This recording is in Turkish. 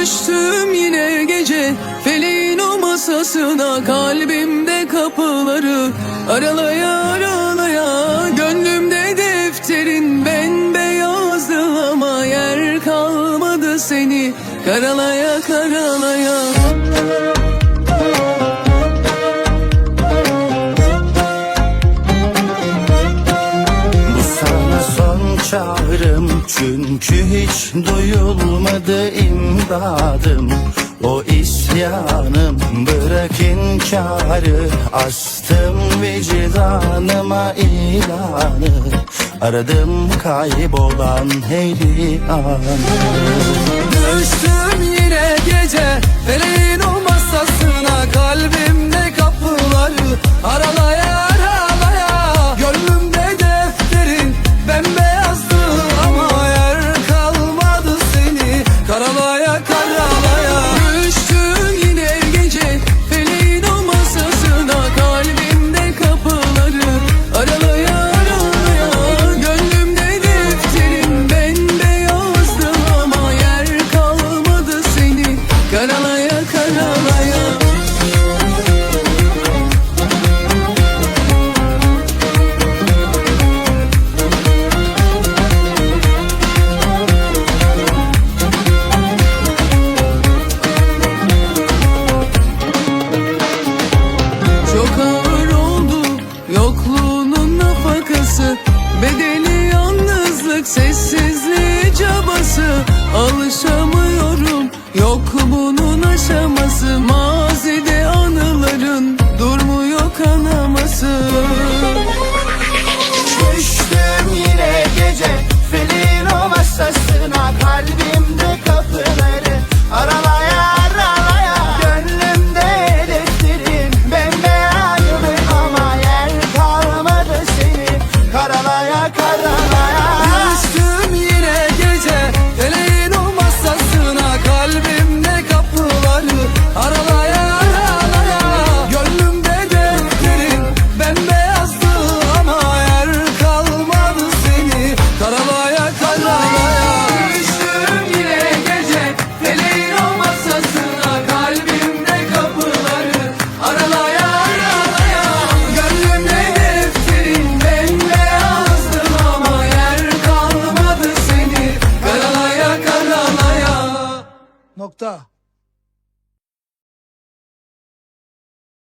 düştüm yine gece Feleğin o masasına kalbimde kapıları Aralaya aralaya gönlümde defterin ben beyazdı ama yer kalmadı seni Karalaya karalaya. Çünkü hiç duyulmadı imdadım. O isyanım bırak inkarı. Astım vicdanıma ilanı. Aradım kaybolan her anı sarılayım Çok ağır oldu yokluğunun nafakası. Nokta.